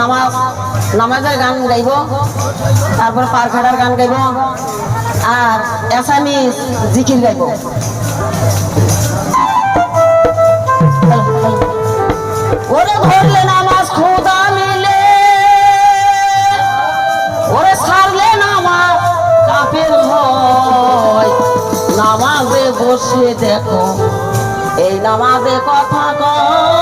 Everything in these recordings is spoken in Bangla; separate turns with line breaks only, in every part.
নামাজ, নামাজের গান গাইব, তারপর পারখাটার গান গাইব, আর এসামিস জিকির গাইব। ওরে নামাজ খোদা মিলে, ওরে নামাজ কাপের নামাজে বসে দেখো, এই নামাজে কথা কয়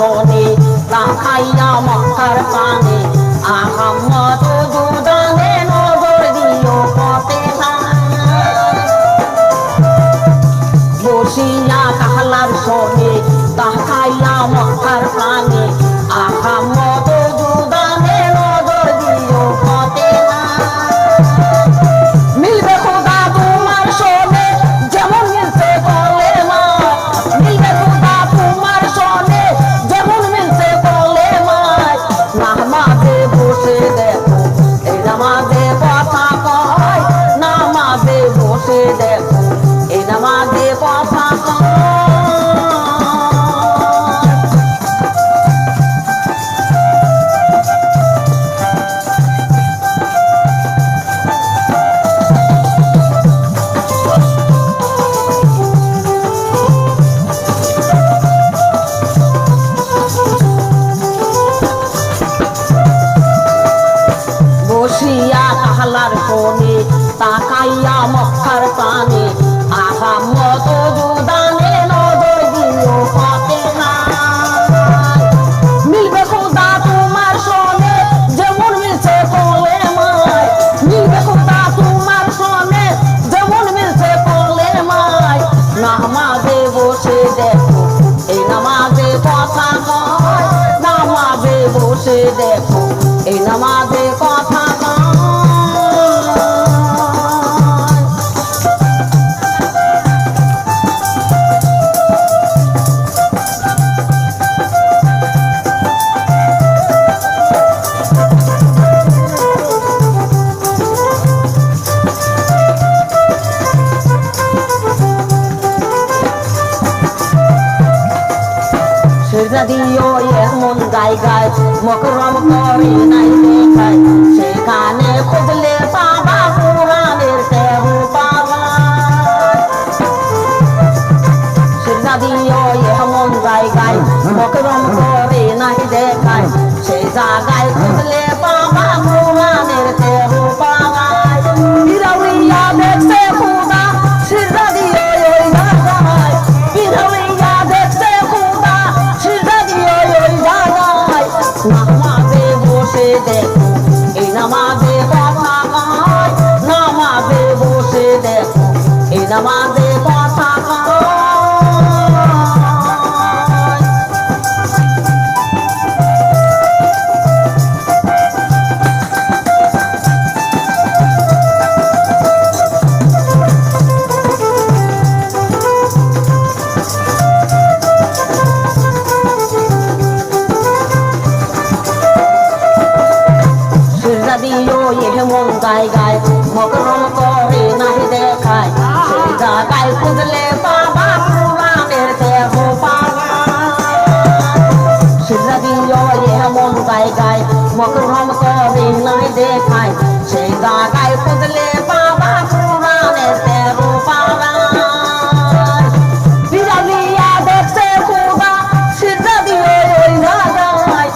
কাহলার শোনে তা খাইয়া মক্কার পানে আহম্মদ কাহলার কোণে তাকাইয়া মক্কার পানে। আহাম্মদ দুদানে নজর দিও পাতে না। মিলবে খোদা তোমার সনে, যেমন মিলছে কোলে মায়। মিলবে খোদা তোমার সনে, যেমন মিলছে কোলে মায়। নামাজে বসে দেখো, এই নামাজে কথা কয় নামাজে বসে দেখো দিও এমন জায়গায় মকরম করে নাই দেখায় লোয়ের মন জায়গায় মকরম করে নাই দেখায়। সেই জায়গায় খুঁজলে বাবা পুরাণের দেহ পাওয়া। সিরাজি লোয়ের মন জায়গায় মকরম করে নাই দেখায়। সেই জায়গায় খুঁজলে বাবা পুরাণের দেহ পাওয়া। দেখছে খুবা সিরাজি ওই না যায়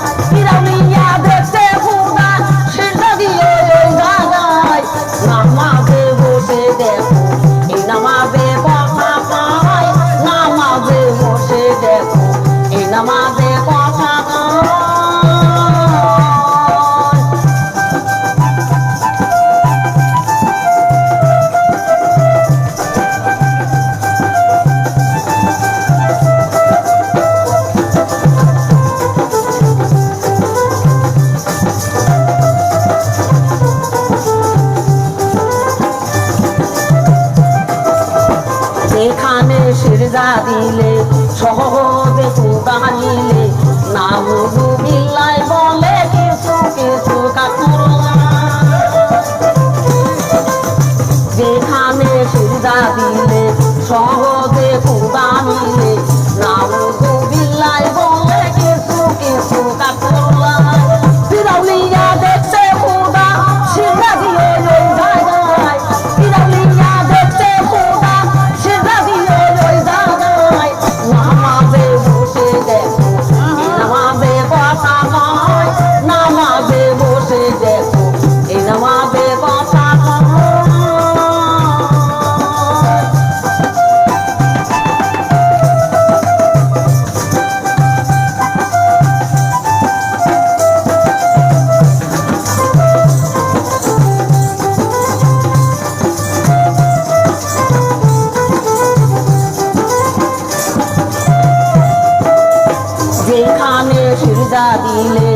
সেখানে সিজদা দিলে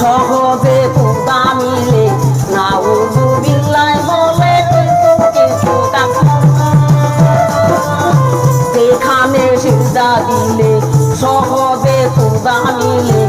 সহজে পোকা মিলে। নাউযু বিল্লাহ বলে দিলে সহজে পোকা মিলে।